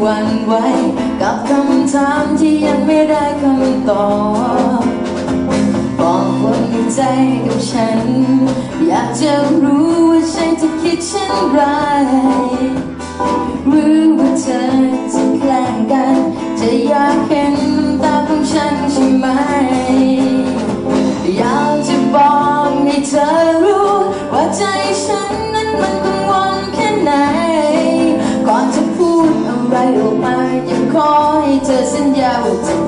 หวั่นไหวกับคำถามที่ยังไม่ได้คำตอบบอกคนในใจกับฉัน อยากจะรู้ว่าฉันจะคิดเช่นไร อะไรอกมาอยากขอให้เธอสัญญาว่าจะ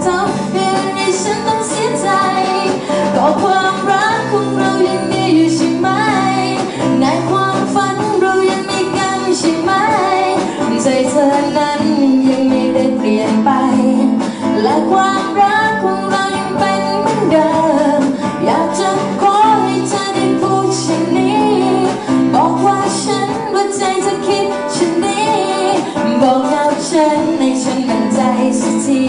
ที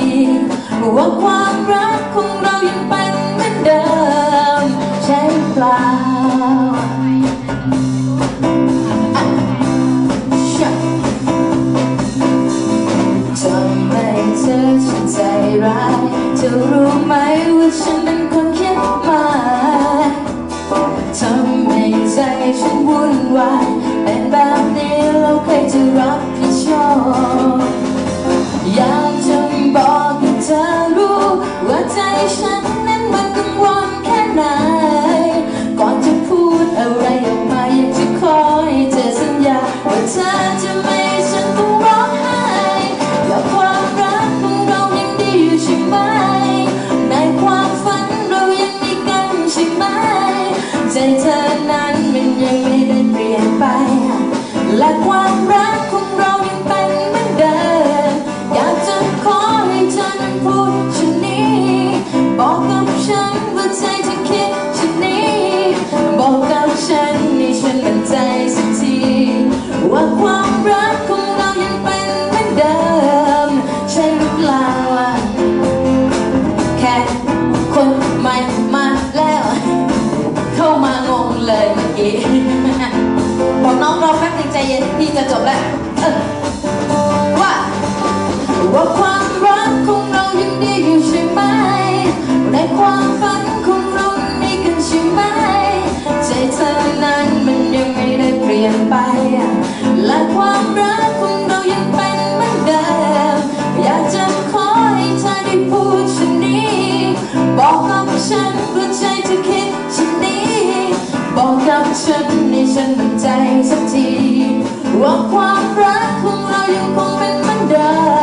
ว่าความรักของเรายังเป็นเหมือนเดิม ใช่เปล่าทำไมเธอฉันใจร้ายเธอรู้ไหมว่าฉันเป็นคนคิดมากทำให้ใจฉันวุ่นวาย ความรักของเรายังเป็นเหมือนเดิม อยากจะขอให้เธอนั้นพูดเช่นนี้ บอกกับฉันว่าใจจะคิดเช่นนี้ บอกกับฉันให้ฉันมั่นใจสักที ว่าความรักของเรายังเป็นเหมือนเดิม ใช่หรือเปล่าแค่ องรอแป๊บนึงใจเย็นพี่จะจบแล้วว่าว่าความับฉันให้ฉันมั่นใจสักที ว่าความรักของเรายังคงเป็นเหมือนเดิม